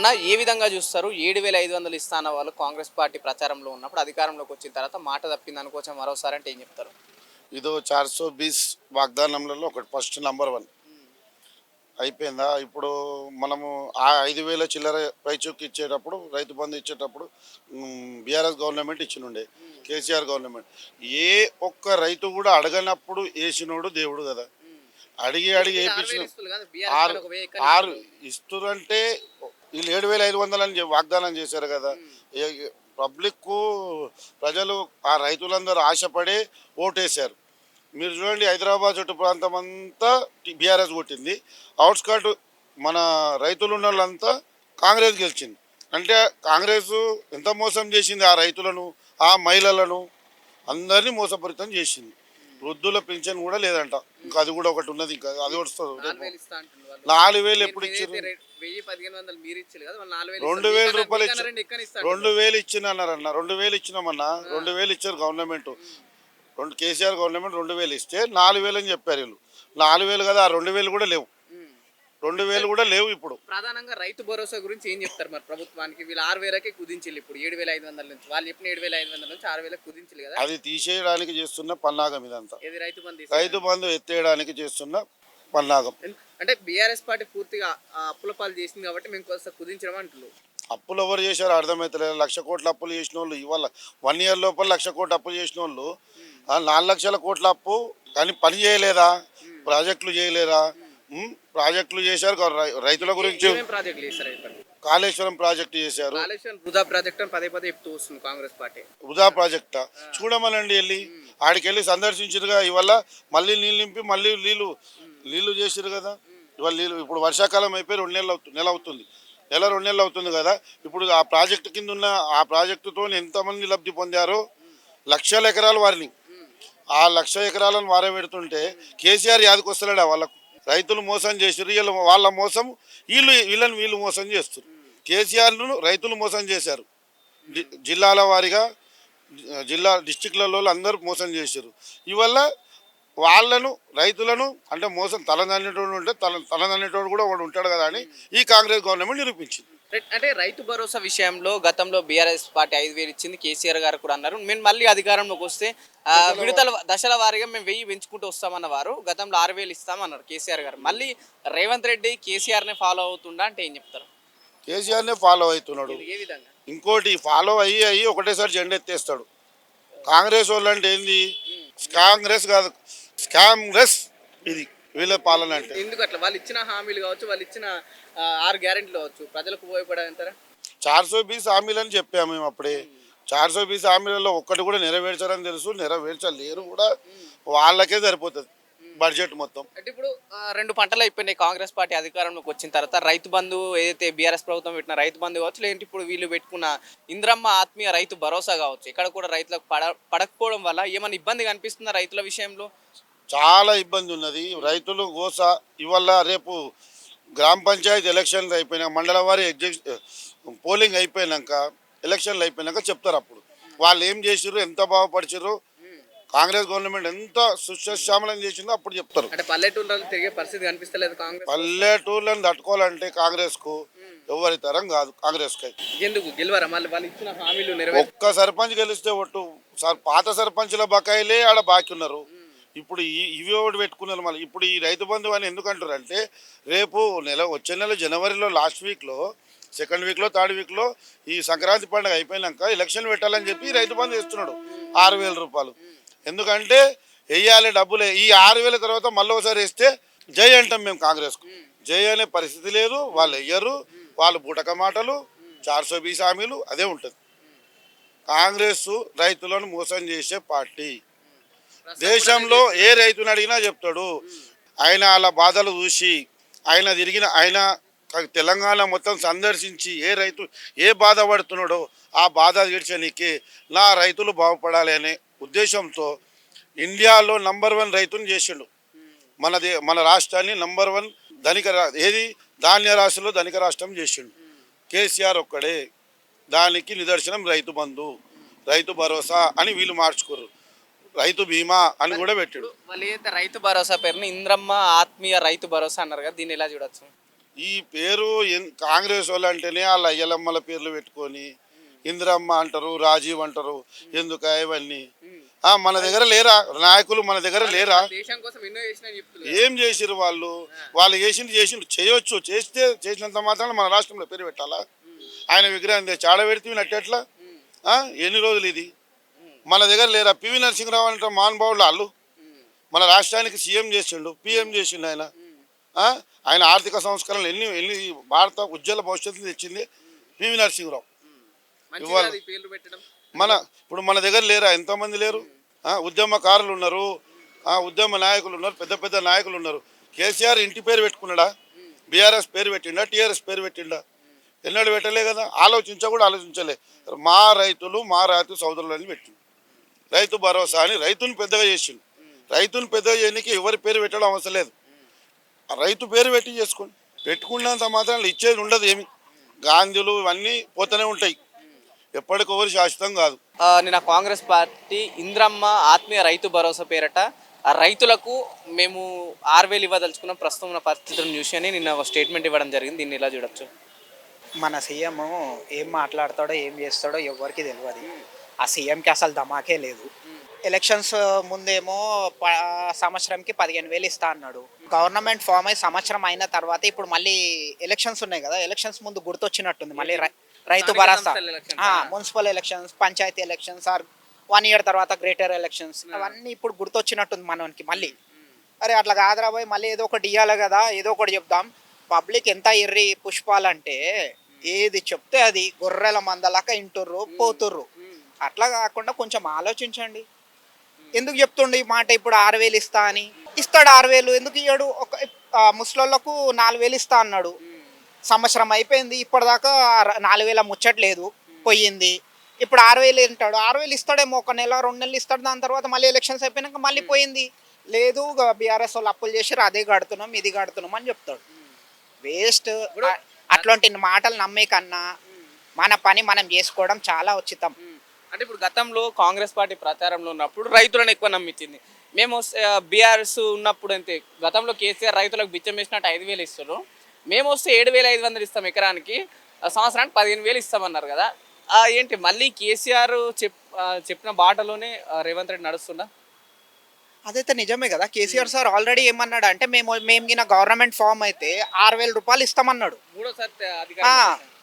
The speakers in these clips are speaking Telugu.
అన్న ఏ విధంగా చూస్తారు? ఏడు వేల ఐదు వందలు ఇస్తాన వాళ్ళు కాంగ్రెస్ పార్టీ ప్రచారంలో ఉన్నప్పుడు అధికారంలోకి వచ్చిన తర్వాత మాట తప్పింది అనుకోవచ్చు మరోసారి అంటే ఏం చెప్తారు? ఇదో చార్ సో బీస్ వాగ్దానంలలో ఒకటి ఫస్ట్ నంబర్ వన్. అయిపోయిందా? ఇప్పుడు మనము ఆ ఐదు వేల చిల్లర పైచూకి ఇచ్చేటప్పుడు రైతు బంధు ఇచ్చేటప్పుడు బీఆర్ఎస్ గవర్నమెంట్ ఇచ్చినుండే కేసీఆర్ గవర్నమెంట్. ఏ ఒక్క రైతు కూడా అడగనప్పుడు వేసినోడు దేవుడు కదా. అడిగి అడిగి వేయించిన ఆరు ఆరు ఇస్తురంటే వీళ్ళు ఏడు వేల ఐదు వందలని వాగ్దానం చేశారు కదా. పబ్లిక్కు ప్రజలు ఆ రైతులందరూ ఆశపడి ఓటేశారు. మీరు చూడండి హైదరాబాద్ చుట్టూ ప్రాంతం అంతా బీఆర్ఎస్ కొట్టింది. అవుట్స్కట్ మన రైతులు ఉన్న వాళ్ళంతా కాంగ్రెస్ గెలిచింది. అంటే కాంగ్రెస్ ఎంత మోసం చేసింది ఆ రైతులను ఆ మహిళలను అందరినీ మోసపూరితం చేసింది. వృద్ధుల పింఛన్ కూడా లేదంట. ఇంకా అది కూడా ఒకటి ఉన్నది ఇంకా అది వస్తుంది. నాలుగు వేలు ఎప్పుడు ఇచ్చారు రెండు వేల రూపాయలు ఇచ్చారు రెండు వేలు ఇచ్చిన అన్నారన్న రెండు వేలు ఇచ్చినామన్నా రెండు వేలు ఇచ్చారు గవర్నమెంట్. రెండు కేసీఆర్ గవర్నమెంట్ రెండు వేలు ఇస్తే నాలుగు వేలు అని చెప్పారు వీళ్ళు. నాలుగు వేలు కదా ఆ రెండు వేలు కూడా లేవు. రెండు వేలు కూడా లేవు ఇప్పుడు. ప్రధానంగా రైతు భరోసా గురించి ఏం చెప్తారు మరి ప్రభుత్వానికి? వీళ్ళు ఆరు వేలకే కుదించారు ఇప్పుడు. ఏడు వేల ఐదు వందల నుంచి. వాళ్ళు చెప్పిన ఏడు వేల ఐదు వందల నుంచి ఆరు వేలకు కుదించారు కదా? అది తీసేయడానికి చేస్తున్న పన్నాగం ఇదంతా. ఇది రైతు బంధు రైతు బంధు ఎత్తేయడానికి చేస్తున్న పన్నాగం. అంటే బీఆర్ఎస్ పార్టీ పూర్తిగా అప్పుల పాలు చేసింది కాబట్టి మేము కొంత కుదించడం అంటున్నారు అప్పులు ఎవరు చేశారో అర్థమవుతలేదు లక్ష కోట్ల అప్పులు చేసిన వాళ్ళు ఇవాళ వన్ ఇయర్ లోపల లక్ష కోట్ల అప్పులు చేసిన వాళ్ళు నాలుగు లక్షల కోట్ల అప్పు కానీ పని చేయలేదా? ప్రాజెక్టులు చేయలేదా? ప్రాజెక్టులు చేశారు. రైతుల గురించి కాళేశ్వరం ప్రాజెక్టు చేశారు. వృధా ప్రాజెక్ట్ అని పదే పదే చెప్తూ వస్తుంది కాంగ్రెస్ పార్టీ. వృధా ప్రాజెక్టా? చూడమనండి వెళ్ళి. ఆడికి వెళ్ళి సందర్శించారుగా. ఇవాళ మళ్ళీ నీళ్ళు నింపి మళ్ళీ నీళ్ళు నీళ్ళు చేసిరు కదా. ఇవాళ నీళ్ళు ఇప్పుడు వర్షాకాలం అయిపోయి రెండు నెలలు అవుతుంది నెల అవుతుంది. నెల రెండు నెలలు అవుతుంది కదా. ఇప్పుడు ఆ ప్రాజెక్టు కింద ఉన్న ఆ ప్రాజెక్టుతో ఎంతమంది లబ్ధి పొందారో లక్షల ఎకరాలు వారిని. ఆ లక్ష ఎకరాలను వారే పెడుతుంటే కేసీఆర్ యాదకి వస్తలేడా వాళ్ళకు? రైతులు మోసం చేసారు వీళ్ళు వాళ్ళ మోసం వీళ్ళు వీళ్ళని వీళ్ళు మోసం చేస్తారు కేసీఆర్ను రైతులు మోసం చేశారు. జి- జిల్లాల వారీగా జిల్లా డిస్టిక్లలో అందరూ మోసం చేశారు ఇవల్ల వాళ్ళను రైతులను అంటే మోసం తలదన్నేటోడు ఉంటే తల తలదన్నేటోడు కూడా వాడు ఉంటాడు కదా అని ఈ కాంగ్రెస్ గవర్నమెంట్ నిరూపించింది. అంటే రైతు భరోసా విషయంలో గతంలో బీఆర్ఎస్ పార్టీ ఐదు వేలు ఇచ్చింది కేసీఆర్ గారు కూడా అన్నారు. మేము మళ్ళీ అధికారంలోకి వస్తే విడతల దశల వారీగా మేము వెయ్యి పెంచుకుంటూ వస్తామన్న వారు గతంలో ఆరు వేలు ఇస్తామన్నారు కేసీఆర్ గారు. మళ్ళీ రేవంత్ రెడ్డి కేసీఆర్నే ఫాలో అవుతుండా అంటే ఏం చెప్తారు? కేసీఆర్నే ఫాలో అవుతున్నాడు. ఏ విధంగా? ఇంకోటి ఫాలో అయ్యి అయ్యి ఒకటేసారి జెండా ఎత్తేస్తాడు. కాంగ్రెస్ వాళ్ళు అంటే ఏంది కాంగ్రెస్ కాదు కాంగ్రెస్ ఇది. వీళ్ళ పాలన అంటే? ఎందుకు అట్లా? వాళ్ళు ఇచ్చిన హామీలు కావచ్చు వాళ్ళు ఇచ్చిన ఆరు గ్యారెంటీలు కావచ్చు ప్రజలకు ఉపయోగపడంటారా చార్ సో బీస్ హామీలని చెప్పాము మేము అప్పుడే. చార్ సో బీస్ హామీలలో ఒక్కటి కూడా నెరవేర్చారని తెలుసు నెరవేర్చలేరు కూడా వాళ్ళకే సరిపోతుంది బడ్జెట్ మొత్తం. అంటే ఇప్పుడు రెండు పంటలు అయిపోయినాయి కాంగ్రెస్ పార్టీ అధికారంలోకి వచ్చిన తర్వాత రైతు బంధు ఏదైతే బీఆర్ఎస్ ప్రభుత్వం పెట్టిన రైతు బంధు కావచ్చు లేదంటే ఇప్పుడు వీళ్ళు పెట్టుకున్న ఇంద్రమ్మ ఆత్మీయ రైతు భరోసా కావచ్చు ఇక్కడ కూడా రైతులకు పడ పడకపోవడం వల్ల ఏమైనా ఇబ్బంది కనిపిస్తుందా రైతుల విషయంలో? చాలా ఇబ్బంది ఉన్నది. రైతులు గోస ఇవాళ రేపు గ్రామ పంచాయతీ ఎలక్షన్లు అయిపోయినాక మండల వారి పోలింగ్ అయిపోయినాక ఎలక్షన్లు అయిపోయినాక చెప్తారు అప్పుడు. వాళ్ళు ఏం చేసిర్రు ఎంత బాగుపరిచారు కాంగ్రెస్ గవర్నమెంట్ ఎంత సుశ్యామలం చేసిందో అప్పుడు చెప్తారు. కాంగ్రెస్ పల్లెటూళ్ళని తట్టుకోవాలంటే కాంగ్రెస్కు ఎవరి తరం కాదు నెరవేర్ ఒక్క సర్పంచ్ గెలిస్తే ఒట్టు సార్ పాత సర్పంచ్ల బకాయిలే ఆడ బాకీ ఉన్నారు. ఇప్పుడు ఈ ఇవి ఒకటి పెట్టుకున్నారు మళ్ళీ. ఇప్పుడు ఈ రైతు బంధు అని ఎందుకు అంటారు అంటే రేపు నెల వచ్చే నెల జనవరిలో లాస్ట్ వీక్లో సెకండ్ వీక్లో థర్డ్ వీక్లో ఈ సంక్రాంతి పండుగ అయిపోయినాక ఎలక్షన్ పెట్టాలని చెప్పి రైతు బంధు ఇస్తున్నాడు ఆరు వేల రూపాయలు. ఎందుకంటే వెయ్యాలి డబ్బులే. ఈ ఆరు వేల తర్వాత మళ్ళీ ఒకసారి వేస్తే జై అంటాం మేము కాంగ్రెస్కు. జై అనే పరిస్థితి లేదు. వాళ్ళు వెయ్యరు. వాళ్ళు బుటక మాటలు చార్సో బీస్ హామీలు అదే ఉంటుంది. కాంగ్రెస్ రైతులను మోసం చేసే పార్టీ. దేశంలో ఏ రైతుని అడిగినా చెప్తాడు. ఆయన అలా బాధలు చూసి ఆయన తిరిగిన ఆయన తెలంగాణ మొత్తం సందర్శించి ఏ రైతు ఏ బాధపడుతున్నాడో ఆ బాధ తీర్చడానికి నా రైతులు బాగుపడాలి అనే ఉద్దేశంతో ఇండియాలో నంబర్ వన్ రైతుని చేసిండు. మన దే మన రాష్ట్రాన్ని నంబర్ వన్ ధనిక రా- ఏది? ధాన్య రాశిలో ధనిక రాష్ట్రం చేసిండు. కేసీఆర్ ఒక్కడే. దానికి నిదర్శనం రైతు బంధు రైతు భరోసా అని వీళ్ళు మార్చుకోరు. రైతు బీమా అని కూడా పెట్టాడు. వాళ్ళు ఏదైతే రైతు భరోసా పేరుని ఇంద్రమ్మ ఆత్మీయ రైతు భరోసా అన్నారు కదా దీన్ని ఎలా చూడొచ్చు? ఈ పేరు కాంగ్రెస్ వాళ్ళు అంటేనే వాళ్ళ అయ్యలమ్మల పేర్లు పెట్టుకొని ఇందిరమ్మ అంటారు రాజీవ్ అంటారు ఎందుక ఇవన్నీ. ఆ, మన దగ్గర లేరా? నాయకులు మన దగ్గర లేరా? ఏం చేసిరు వాళ్ళు? వాళ్ళు చేసింది చేసిండు చేయొచ్చు. చేస్తే చేసినంత మాత్రం మన రాష్ట్రంలో పేరు పెట్టాలా? ఆయన విగ్రహం తెచ్చి ఆడ పెడితే నట్టెట్లా ఆ? ఎన్ని రోజులు ఇది? మన దగ్గర లేరా? పివి నరసింహరావు అంటే మహానుభావులు వాళ్ళు. మన రాష్ట్రానికి సీఎం చేసిండు పిఎం చేసిండు ఆయన? ఆయన ఆర్థిక సంస్కరణలు ఎన్ని ఎన్ని భారత ఉజ్వల భవిష్యత్తు తెచ్చింది పివి నరసింహరావు. ఇవాళ- పెట్టడం. మన ఇప్పుడు మన దగ్గర లేరా? ఎంతమంది లేరు? ఉద్యమకారులు ఉన్నారు. ఉద్యమ నాయకులు ఉన్నారు. పెద్ద పెద్ద నాయకులు ఉన్నారు. కేసీఆర్ ఇంటి పేరు పెట్టుకున్నాడా? బీఆర్ఎస్ పేరు పెట్టిండా? టీఆర్ఎస్ పేరు పెట్టిండా? ఎన్నడూ పెట్టలే కదా. ఆలోచించా కూడా ఆలోచించలే. మా రైతులు మా రైతు సోదరులు అని పెట్టిండు. రైతు భరోసా అని రైతుని పెద్దగా చేసిండు. రైతుని పెద్దగా చేయడానికి ఎవరి పేరు పెట్టడం అవసరం లేదు. ఆ రైతు పేరు పెట్టి చేసుకోండి. పెట్టుకున్నంత మాత్రం ఇచ్చేది ఉండదు ఏమి. గాంధీలు ఇవన్నీ పోతూనే ఉంటాయి. ఎప్పటికొవరు శాశ్వతం కాదు. ఆ, నిన్న కాంగ్రెస్ పార్టీ ఇంద్రమ్మ ఆత్మీయ రైతు భరోసా పేరట ఆ రైతులకు మేము ఆరు వేలు ఇవ్వదలుచుకున్న ప్రస్తుతం ఉన్న పరిస్థితులను చూసి అని నిన్న ఒక స్టేట్మెంట్ ఇవ్వడం జరిగింది. దీన్ని ఇలా చూడొచ్చు? మన సీఎం ఏం మాట్లాడతాడో ఏం చేస్తాడో ఎవరికి తెలియదు ఆ సీఎంకి అసలు ధమాకే లేదు. ఎలక్షన్స్ ముందేమో సంవత్సరంకి పదిహేను వేలు ఇస్తా అన్నాడు. గవర్నమెంట్ ఫామ్ అయి సంవత్సరం అయిన తర్వాత ఇప్పుడు మళ్ళీ ఎలక్షన్స్ ఉన్నాయి కదా ఎలక్షన్స్ ముందు గుర్తొచ్చినట్టుంది మళ్ళీ Rythu Bharosa. Municipal elections panchayat elections or one year తర్వాత గ్రేటర్ ఎలక్షన్స్ అవన్నీ ఇప్పుడు గుర్తొచ్చినట్టుంది మనకి మళ్ళీ. అరే అట్లా కాదురా పోయి మళ్ళీ ఏదో ఒకటి ఇవ్వాలి కదా ఏదో ఒకటి చెప్దాం. పబ్లిక్ ఎంత ఎర్రి పుష్పాలంటే ఏది చెప్తే అది గొర్రెల మందలాక ఇంటుర్రు పోతుర్రు. అట్లా కాకుండా కొంచెం ఆలోచించండి. ఎందుకు చెప్తుండు ఈ మాట ఇప్పుడు ఆరు వేలు ఇస్తా అని? ఇస్తాడు ఆరు వేలు ఎందుకు ఇయ్యాడు? ఒక ముసలోళ్ళకు నాలుగు వేలు ఇస్తా అన్నాడు. సంవత్సరం అయిపోయింది ఇప్పటిదాకా నాలుగు వేల ముచ్చట్లేదు పోయింది. ఇప్పుడు ఆరు వేలు అంటాడు. ఆరు వేలు ఇస్తాడేమో ఒక నెల రెండు నెలలు ఇస్తాడు దాని తర్వాత మళ్ళీ ఎలక్షన్స్ అయిపోయినాక మళ్ళీ పోయింది. లేదు బీఆర్ఎస్ వాళ్ళు అప్పులు చేసి అదే కడుతున్నాం ఇది కడుతున్నాం అని చెప్తాడు. వేస్ట్. అట్లాంటి మాటలు నమ్మే కన్నా మన పని మనం చేసుకోవడం చాలా ఉచితం. అంటే ఇప్పుడు గతంలో కాంగ్రెస్ పార్టీ ప్రచారంలో ఉన్నప్పుడు రైతులను ఎక్కువ నమ్మించింది. మేము బీఆర్ఎస్ ఉన్నప్పుడు అంతే. గతంలో కేసీఆర్ రైతులకు బిచ్చం వేసినట్టు ఐదు వేలు ఇస్తారు మేము వస్తే ఏడు వేల ఐదు వందలు ఇస్తాం ఎకరానికి. సంవత్సరానికి పదిహేను వేలు ఇస్తామన్నారు కదా. ఏంటి మళ్ళీ కేసీఆర్ చెప్ చెప్పిన బాటలోనే రేవంత్ రెడ్డి నడుస్తుందా? అదైతే నిజమే కదా. కేసీఆర్ సార్ ఆల్రెడీ ఏమన్నాడు అంటే మేము మేము గిన గవర్నమెంట్ ఫామ్ అయితే ఆరు వేల రూపాయలు ఇస్తామన్నాడు.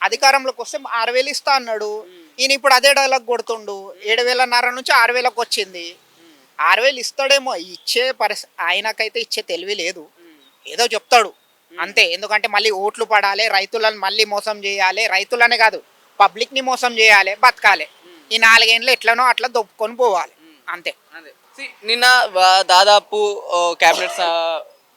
అధికారంలోకి వస్తే ఆరు వేలు ఇస్తా అన్నాడు. ఈయన ఇప్పుడు అదే డైలాగ్ కొడుతుండు. ఏడు వేలన్నర నుంచి ఆరు వేలకు వచ్చింది. ఆరు వేలు ఇస్తాడేమో ఇచ్చే పరిస్థితి ఆయనకైతే ఇచ్చే తెలివి లేదు. ఏదో చెప్తాడు. అంతే. ఎందుకంటే మళ్ళీ ఓట్లు పడాలి రైతులను మళ్ళీ మోసం చేయాలి. రైతులనే కాదు పబ్లిక్ని మోసం చేయాలి బతకాలి. ఈ నాలుగేండ్లు ఎట్లనో అట్లా దొప్పుకొని పోవాలి. అంతే. నిన్న దాదాపు క్యాబినెట్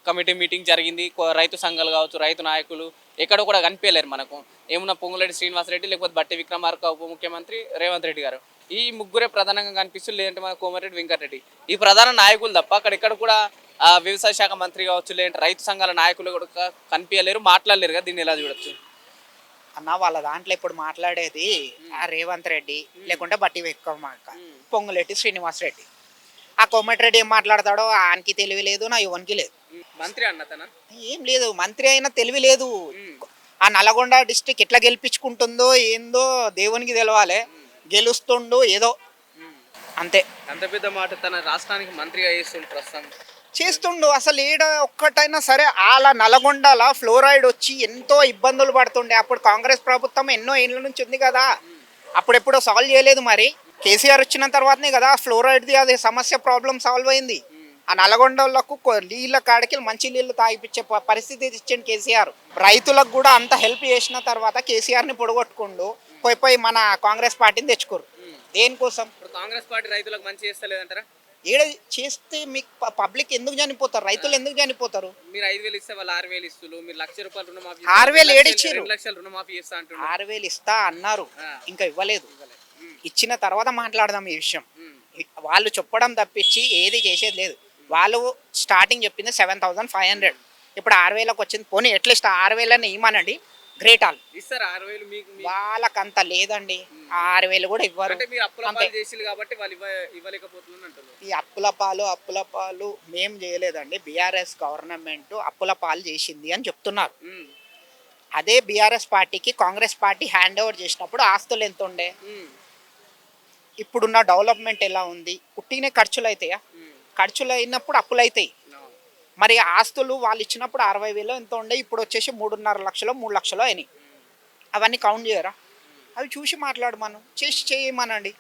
కమిటీ మీటింగ్ జరిగింది. రైతు సంఘాలు కావచ్చు రైతు నాయకులు ఎక్కడ కూడా కనిపించలేరు మనకు. ఏమున్నా పొంగులేటి శ్రీనివాసరెడ్డి లేకపోతే బట్టి విక్రమార్క ఉప ముఖ్యమంత్రి రేవంత్ రెడ్డి గారు. ఈ ముగ్గురే ప్రధానంగా కనిపిస్తుంది లేదంటే మన కోమరెడ్డి వెంకటరెడ్డి. ఈ ప్రధాన నాయకులు తప్ప అక్కడ ఎక్కడ కూడా వ్యవసాయ శాఖ మంత్రి కావచ్చు లేదంటే రైతు సంఘాల నాయకులు కూడా కనిపించలేరు మాట్లాడలేరు కదా దీన్ని ఎలా చూడొచ్చు? అన్న వాళ్ళ దాంట్లో ఇప్పుడు మాట్లాడేది రేవంత్ రెడ్డి లేకుంటే బట్టి విక్రమార్క పొంగులేటి శ్రీనివాస్ రెడ్డి ఆ కోమటిరెడ్డి ఏం మాట్లాడతాడో ఆయనకి తెలివి లేదు నా యువన్కి లేదు. మంత్రి అన్న తన? ఏం లేదు మంత్రి అయినా తెలివి లేదు. ఆ నల్గొండ డిస్టిక్ ఎట్లా గెలిపించుకుంటుందో ఏందో దేవునికి తెలవాలి. గెలుస్తుండు ఏదో. అంతే. అంత పెద్ద మాట తన రాష్ట్రానికి మంత్రిగా చేస్తుంది ప్రస్తుతం? చేస్తుండు. అసలు ఏడ ఒక్కటైనా సరే అలా నల్గొండల ఫ్లోరైడ్ వచ్చి ఎంతో ఇబ్బందులు పడుతుండే. అప్పుడు కాంగ్రెస్ ప్రభుత్వం ఎన్నో ఏళ్ళ నుంచి ఉంది కదా. అప్పుడెప్పుడో సాల్వ్ చేయలేదు మరి. కేసీఆర్ వచ్చిన తర్వాతనే కదా ఫ్లోరైడ్ది అది సమస్య ప్రాబ్లం సాల్వ్ అయింది. ఆ నల్గొండలకు నీళ్ళ కాడికి మంచి నీళ్ళు తాగిపించే పరిస్థితి ఇచ్చిండు కేసీఆర్. రైతులకు కూడా అంత హెల్ప్ చేసిన తర్వాత కేసీఆర్ని పొడగొట్టుకుండు పోయి పోయి మన కాంగ్రెస్ పార్టీని తెచ్చుకోరు. దేనికోసం? కాంగ్రెస్ పార్టీ రైతులకు మంచి చేస్తలేదంటారా? ఏడ చేస్తే మీకు పబ్లిక్ ఎందుకు చనిపోతారు? రైతులు ఎందుకు చనిపోతారు? మీరు ఐదు వేలు ఇస్తే వాళ్ళు ఆరు వేలు ఇస్తున్నారు మీరు లక్ష రూపాయలు రుణమాఫీ ఆరు వేలు? రెండు లక్షలు రుణమాఫీ చేస్తా అంటున్నారు. ఆరు వేలు ఇస్తా అన్నారు. ఇంకా ఇవ్వలేదు. ఇచ్చిన తర్వాత మాట్లాడదాం ఈ విషయం. వాళ్ళు చెప్పడం తప్పించి ఏది చేసేది లేదు. వాళ్ళు స్టార్టింగ్ చెప్పింది సెవెన్ థౌసండ్ ఫైవ్ హండ్రెడ్ ఇప్పుడు ఆరు వేలకు వచ్చింది. పోనీ అట్లీస్ట్ ఆరు వేలని ఇవ్వనండి. గ్రేట్ ఆల్ ఇస్తారు ఆరు వేలు మీకు వాళ్ళకంత లేదండి. ఆరు వేలు కూడా ఇవ్వరు. అంతే. కాబట్టి ఈ అప్పుల పాలు అప్పుల పాలు మేం చేయలేదండి. బీఆర్ఎస్ గవర్నమెంట్ అప్పుల పాలు చేసింది అని చెప్తున్నారు. అదే బీఆర్ఎస్ పార్టీకి కాంగ్రెస్ పార్టీ హ్యాండ్ ఓవర్ చేసినప్పుడు ఆస్తులు ఎంత ఉండే? ఇప్పుడున్న డెవలప్మెంట్ ఎలా ఉంది? ఉట్టినే ఖర్చులు అవుతాయా ఖర్చులు అయినప్పుడు అప్పులు అవుతాయి మరి ఆస్తులు వాళ్ళు ఇచ్చినప్పుడు అరవై వేలు ఎంత ఉండే ఇప్పుడు వచ్చేసి మూడున్నర లక్షలు మూడు లక్షలు అయినాయి. అవన్నీ కౌంట్ చేయరా? అవి చూసి మాట్లాడు మనం. చేసి చేయమనండి.